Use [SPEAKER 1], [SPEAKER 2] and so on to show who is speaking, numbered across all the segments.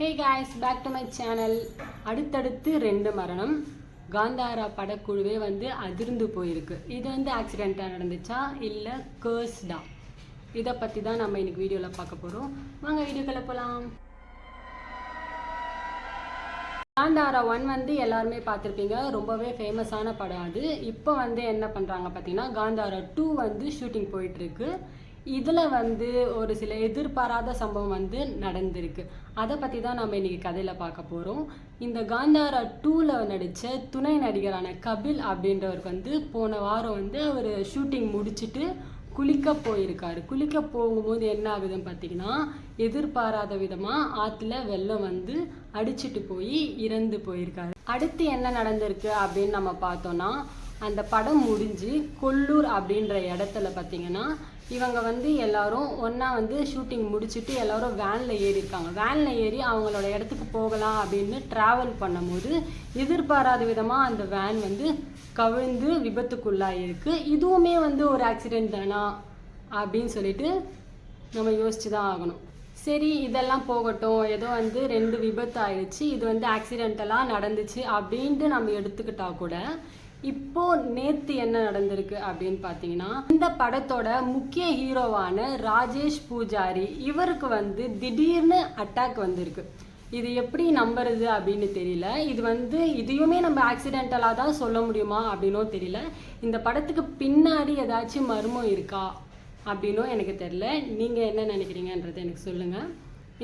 [SPEAKER 1] Hey guys back to my channel அடுத்தடுத்து ரெண்டு மரணம். காந்தாரா படக்குழுவே வந்து அதிர்ந்து போயிருக்கு. இது வந்து ஆக்சிடெண்ட்டாக நடந்துச்சா? இல்லை கேர்ஸ்டா இதை பற்றி தான் நம்ம இன்னைக்கு வீடியோவில் பார்க்க போகிறோம் வாங்க வீடியோக்களை போகலாம் காந்தாரா ஒன் வந்து எல்லாருமே பார்த்துருப்பீங்க. ரொம்பவே ஃபேமஸான படம் அது. இப்போ வந்து என்ன பண்ணுறாங்க பார்த்தீங்கன்னா காந்தாரா டூ வந்து ஷூட்டிங் போயிட்டுருக்கு இதில் வந்து ஒரு சில எதிர்பாராத சம்பவம் வந்து நடந்திருக்கு. அதை பற்றி தான் நம்ம இன்றைக்கி கதையில் பார்க்க போகிறோம் இந்த காந்தாரா டூவில் நடித்த துணை நடிகரான கபில் அப்படின்றவருக்கு வந்து போன வாரம் வந்து அவர் ஷூட்டிங் முடிச்சுட்டு குளிக்க போயிருக்காரு. குளிக்க போகும்போது என்ன ஆகுதுன்னு பார்த்தீங்கன்னா எதிர்பாராத விதமாக ஆற்றுல வெள்ளம் வந்து அடிச்சிட்டு போய் இறந்து போயிருக்காரு. அடுத்து என்ன நடந்திருக்கு அப்படின்னு நம்ம பார்த்தோன்னா அந்த படம் முடிஞ்சு கொல்லூர் அப்படின்ற இடத்துல பார்த்தீங்கன்னா இவங்க வந்து எல்லாரும் ஒன்றா வந்து ஷூட்டிங் முடிச்சுட்டு எல்லாரும் வேனில் ஏறியிருக்காங்க. வேனில் ஏறி அவங்களோட இடத்துக்கு போகலாம் அப்படின்னு ட்ராவல் பண்ணும்போது எதிர்பாராத விதமாக அந்த வேன் வந்து கவிழ்ந்து விபத்துக்குள்ளாயிருக்கு. இதுவுமே வந்து ஒரு ஆக்சிடென்ட் தானா அப்படின்னு சொல்லிட்டு நம்ம யோசிச்சு தான் ஆகணும். சரி இதெல்லாம் போகட்டும். ஏதோ வந்து ரெண்டு விபத்து ஆயிடுச்சு. இது வந்து ஆக்சிடென்டெல்லாம் நடந்துச்சு அப்படின்ட்டு நம்ம எடுத்துக்கிட்டா கூட இப்போ நேத்து என்ன நடந்திருக்கு அப்படின்னு பார்த்தீங்கன்னா இந்த படத்தோட முக்கிய ஹீரோவான ராஜேஷ் பூஜாரி இவருக்கு வந்து திடீர்னு அட்டாக் வந்திருக்கு. இது எப்படி நம்புறது அப்படின்னு தெரியல. இது வந்து இதையுமே நம்ம ஆக்சிடென்டலாக தான் சொல்ல முடியுமா அப்படின்னும் தெரியல. இந்த படத்துக்கு பின்னாடி ஏதாச்சும் மர்மம் இருக்கா அப்படின்னும் எனக்கு தெரியல. நீங்கள் என்ன நினைக்கிறீங்கன்றதை எனக்கு சொல்லுங்கள்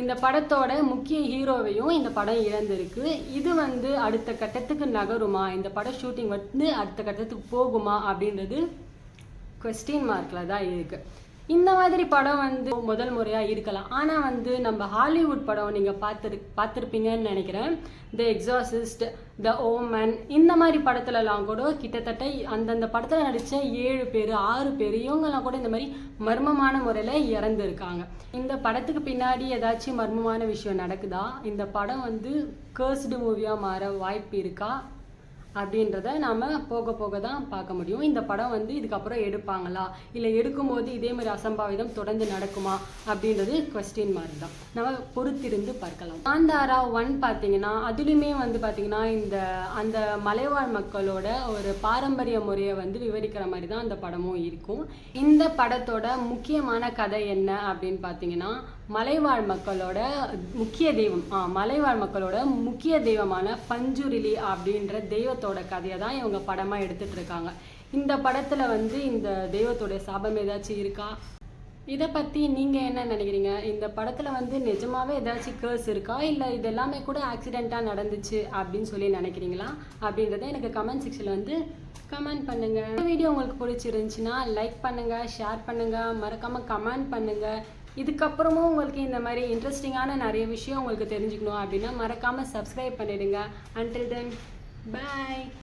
[SPEAKER 1] இந்த படத்தோட முக்கிய ஹீரோவையும் இந்த படம் இழந்திருக்கு. இது வந்து அடுத்த கட்டத்துக்கு நகருமா? இந்த படம் ஷூட்டிங் வந்து அடுத்த கட்டத்துக்கு போகுமா? அப்படின்றது கொஸ்டின் மார்க்கில் தான் இருக்குது இந்த மாதிரி படம் வந்து முதல் முறையாக இருக்கலாம். ஆனால் வந்து நம்ம ஹாலிவுட் படம் நீங்கள் பார்த்துரு பார்த்துருப்பீங்கன்னு நினைக்கிறேன். த எக்ஸாசிஸ்ட் த ஓமன் இந்த மாதிரி படத்துலலாம் கூட கிட்டத்தட்ட அந்தந்த படத்தில் நடித்த ஏழு பேர் ஆறு பேர் இவங்கெல்லாம் கூட இந்த மாதிரி மர்மமான முறையில் இறந்துருக்காங்க. இந்த படத்துக்கு பின்னாடி ஏதாச்சும் மர்மமான விஷயம் நடக்குதா? இந்த படம் வந்து கேர்ஸ்டு மூவியாக மாற வாய்ப்பு இருக்கா? அப்படின்றத நாம் போக போக தான் பார்க்க முடியும். இந்த படம் வந்து இதுக்கப்புறம் எடுப்பாங்களா? இல்லை எடுக்கும்போது இதே மாதிரி அசம்பாவிதம் தொடர்ந்து நடக்குமா? அப்படின்றது கொஸ்டின் மாதிரி தான். நம்ம பொறுத்திருந்து பார்க்கலாம். காந்தாரா ஒன் பார்த்தீங்கன்னா அதுலேயுமே வந்து பார்த்தீங்கன்னா இந்த அந்த மலைவாழ் மக்களோட ஒரு பாரம்பரிய முறையை வந்து விவரிக்கிற மாதிரி தான் அந்த படமும் இருக்கும். இந்த படத்தோட முக்கியமான கதை என்ன அப்படின்னு பார்த்தீங்கன்னா மலைவாழ் மக்களோட முக்கிய தெய்வம் ஆ மலைவாழ் மக்களோட முக்கிய தெய்வமான பஞ்சுரிலி அப்படின்ற தெய்வத்தோட கதையை தான் இவங்க படமாக எடுத்துட்டு இருக்காங்க. இந்த படத்தில் வந்து இந்த தெய்வத்தோட சாபம் ஏதாச்சும் இருக்கா? இதை பற்றி நீங்கள் என்ன நினைக்கிறீங்க? இந்த படத்தில் வந்து நிஜமாகவே ஏதாச்சும் கேர்ஸ் இருக்கா? இல்லை இது எல்லாமே கூட ஆக்சிடெண்ட்டாக நடந்துச்சு அப்படின்னு சொல்லி நினைக்கிறீங்களா? அப்படின்றத எனக்கு கமெண்ட் செக்ஷனில் வந்து கமெண்ட் பண்ணுங்கள் இந்த வீடியோ உங்களுக்கு பிடிச்சிருந்துச்சின்னா லைக் பண்ணுங்கள் ஷேர் பண்ணுங்கள் மறக்காமல் கமெண்ட் பண்ணுங்கள் இதுக்கப்புறமும் உங்களுக்கு இந்த மாதிரி இன்ட்ரெஸ்டிங்கான நிறைய விஷயம் உங்களுக்கு தெரிஞ்சுக்கணும் அப்படின்னா மறக்காமல் சப்ஸ்கிரைப் பண்ணிடுங்க. அன்டில் தென் பாய்